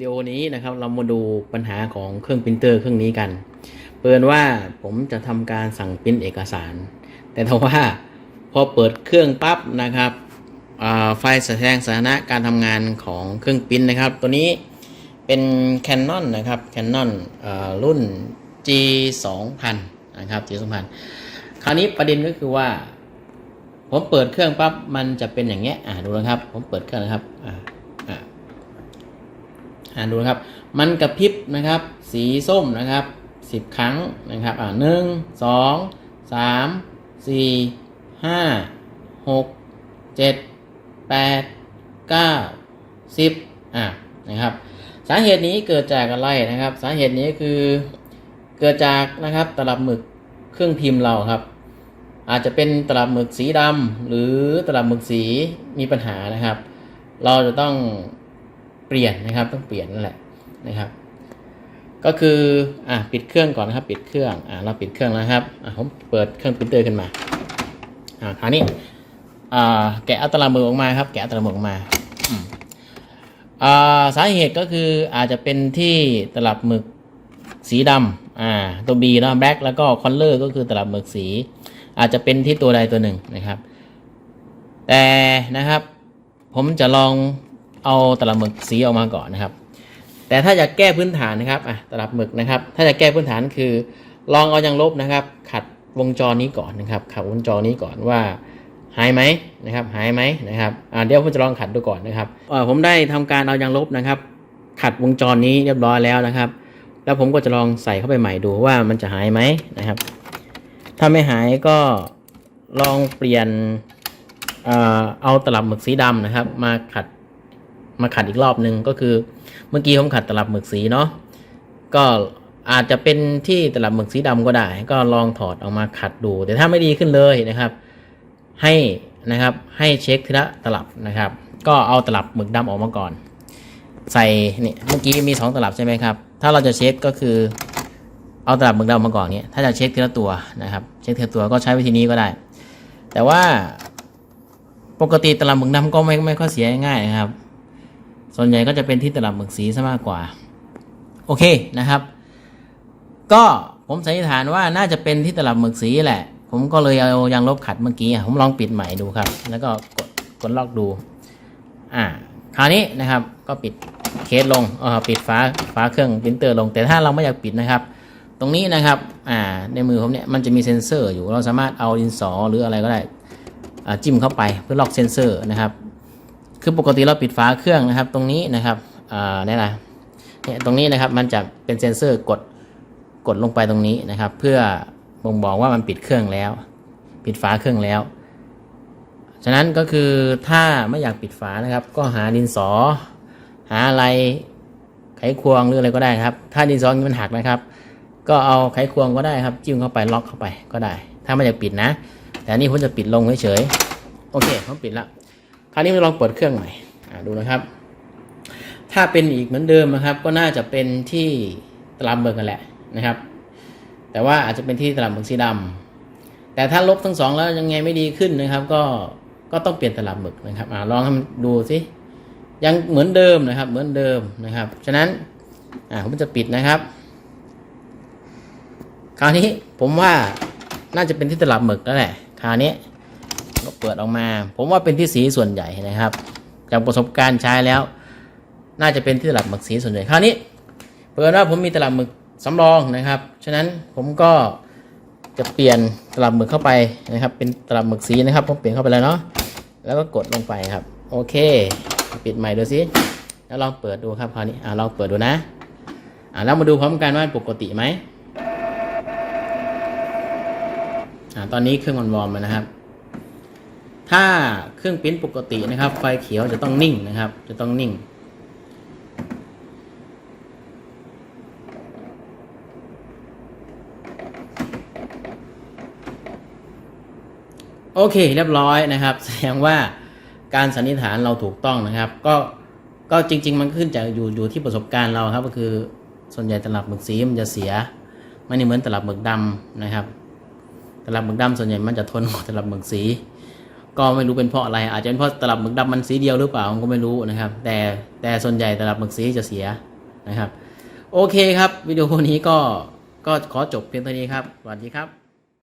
ดีโอนี้นะครับ เรามาดูปัญหาของเครื่องปรินเตอร์เครื่องนี้กัน เปิดว่าผมจะทำการสั่งปริ้นเอกสาร แต่ถ้าว่าพอเปิดเครื่องปั๊บนะครับไฟล์แสดงสถานะการทำงานของเครื่องปริ้นนะครับ ตัวนี้เป็น Canon นะครับ Canon อ่ารุ่น G 2 0 0 0นะครับ G 2 0 0 0คราวนี้ประเด็นก็คือว่า ผมเปิดเครื่องปั๊บมันจะเป็นอย่างเงี้ยอ่าดูนะครับ ผมเปิดเครื่องนะครับอ่า อ่าดูนะครับ มันกระพริบนะครับ สีส้มนะครับสิบครั้งนะครับอ่าหนึ่งสองสามสี่ห้าหกเจ็ดแปดเก้าสิบอ่านะครับ สาเหตุนี้เกิดจากอะไรนะครับ สาเหตุนี้คือเกิดจากนะครับตลับหมึกเครื่องพิมพ์เราครับ อาจจะเป็นตลับหมึกสีดำหรือตลับหมึกสีมีปัญหานะครับ เราจะต้อง เปลี่ยนนะครับ ต้องเปลี่ยนนั่นแหละนะครับ ก็คืออะปิดเครื่องก่อนนะครับ ปิดเครื่องอะเราปิดเครื่องแล้วครับอะผมเปิดเครื่องปรินเตอร์ขึ้นมาอ่าคราวนี้อ่าแกะอาตลับมึกออกมาครับ แกะอาตลับมึกออกมาอ่าสาเหตุก็คืออาจจะเป็นที่ตลับหมึกสีดำอ่าตัว B เนะ black แล้วก็ color ก็คือตลับหมึกสี อาจจะเป็นที่ตัวใดตัวหนึ่งนะครับ แต่นะครับ ผมจะลอง เอาตลับหมึกสีออกมาก่อนนะครับ แต่ถ้าจะแก้พื้นฐานนะครับอะตลับหมึกนะครับ ถ้าจะแก้พื้นฐานคือ ลองเอายางลบนะครับ ขัดวงจรนี้ก่อนนะครับ ขัดวงจรนี้ก่อนว่าหายไหมนะครับ หายไหมนะครับอ่าเดี๋ยวผมจะลองขัดดูก่อนนะครับเออผมได้ทำการเอายางลบนะครับ ขัดวงจรนี้เรียบร้อยแล้วนะครับ แล้วผมก็จะลองใส่เข้าไปใหม่ดูว่ามันจะหายไหมนะครับ ถ้าไม่หายก็ลองเปลี่ยนเอ่อเอาตลับหมึกสีดำนะครับ มาขัด มาขัดอีกรอบหนึ่งก็คือเมื่อกี้ผมขัดตลับหมึกสีเนาะก็อาจจะเป็นที่ตลับหมึกสีดำก็ได้ ก็ลองถอดออกมาขัดดู แต่ถ้าไม่ดีขึ้นเลยนะครับ ให้นะครับให้เช็คทีละตลับนะครับ ก็เอาตลับหมึกดำออกมาก่อน ใส่นี่เมื่อกี้มีสองตลับใช่ไหมครับ ถ้าเราจะเช็คก็คือ เอาตลับหมึกดำมาก่อนเนี่ยถ้าจะเช็คทีละตัวนะครับ เช็คทีละตัวก็ใช้วิธีนี้ก็ได้ แต่ว่าปกติตลับหมึกดำก็ไม่ไม่ค่อยเสียง่ายนะครับ ส่วนใหญ่ก็จะเป็นที่ตลับหมึกสีซะมากกว่า โอเคนะครับ ก็ผมสันนิษฐานว่าน่าจะเป็นที่ตลับหมึกสีแหละ ผมก็เลยเอายางลบขัดเมื่อกี้ผมลองปิดใหม่ดูครับ แล้วก็กดกดล็อกดู อ่า คราวนี้นะครับก็ปิดเคสลงเออปิดฝาฝาเครื่องปรินเตอร์ลง แต่ถ้าเราไม่อยากปิดนะครับ ตรงนี้นะครับ อ่า ในมือผมเนี่ยมันจะมีเซ็นเซอร์อยู่ เราสามารถเอาดินสอหรืออะไรก็ได้อ่าจิ้มเข้าไปเพื่อล็อกเซ็นเซอร์นะครับ คือปกติเราปิดฝาเครื่องนะครับ ตรงนี้นะครับอ่าเนี่ยนะเนี่ยตรงนี้นะครับมันจะเป็นเซ็นเซอร์กดกดลงไปตรงนี้นะครับ เพื่อบ่งบอกว่ามันปิดเครื่องแล้ว ปิดฝาเครื่องแล้ว ฉะนั้นก็คือถ้าไม่อยากปิดฝานะครับ ก็หาดินสอ หาอะไรไขควงหรืออะไรก็ได้ครับ ถ้าดินสอมันหักนะครับ ก็เอาไขควงก็ได้ครับ จิ้มเข้าไปล็อกเข้าไปก็ได้ ถ้าไม่อยากปิดนะ แต่นี่ผมจะปิดลงเฉยๆโอเคผมปิดละ คราวนี้เราลองเปิดเครื่องใหม่อ่าดูนะครับ ถ้าเป็นอีกเหมือนเดิมนะครับ ก็น่าจะเป็นที่ตลับเบิกกันแหละนะครับ แต่ว่าอาจจะเป็นที่ตลับหมึกสีดำแต่ถ้าลบทั้งสองแล้วยังไงไม่ดีขึ้นนะครับ ก็ก็ต้องเปลี่ยนตลับหมึกนะครับอลองให้มันดูสิยังเหมือนเดิมนะครับ เหมือนเดิมนะครับ ฉะนั้นผมจะปิดนะครับ คราวนี้ผมว่าน่าจะเป็นที่ตลับหมึกแล้วแหละ คราวนี้ ก็เปิดออกมา ผมว่าเป็นที่สีส่วนใหญ่นะครับ จากประสบการณ์ใช้แล้ว น่าจะเป็นที่ตลับหมึกสีส่วนใหญ่คราวนี้เปิดว่าผมมีตลับหมึกสำรองนะครับ ฉะนั้นผมก็จะเปลี่ยนตลับหมึกเข้าไปนะครับ เป็นตลับหมึกสีนะครับผมเปลี่ยนเข้าไปแล้วเนาะแล้วก็กดลงไปครับ โอเค ปิดใหม่ดูสิแล้วลองเปิดดูครับคราวนี้อ่าลองเปิดดูนะอ่าแล้วมาดูพร้อมกันว่าปกติไหมอ่าตอนนี้เครื่องมันวอร์มแล้วนะครับ ถ้าเครื่องปริ้นปกตินะครับ ไฟเขียวจะต้องนิ่งนะครับ จะต้องนิ่ง โอเคเรียบร้อยนะครับ แสดงว่าการสันนิษฐานเราถูกต้องนะครับ ก็ก็จริง ๆ มันขึ้นจากอยู่อยู่ที่ประสบการณ์เราครับ ก็คือส่วนใหญ่ตลับหมึกสีมันจะเสียไม่ได้เหมือนตลับหมึกดำนะครับ ตลับหมึกดำส่วนใหญ่มันจะทนกว่าตลับหมึกสี ก็ไม่รู้เป็นเพราะอะไร อาจจะเป็นเพราะตลับหมึกดำมันสีเดียวหรือเปล่าผมก็ไม่รู้นะครับ แต่แต่ส่วนใหญ่ตลับหมึกสีจะเสียนะครับ โอเคครับ วิดีโอนี้ก็ก็ขอจบเพียงเท่านี้ครับสวัสดีครับ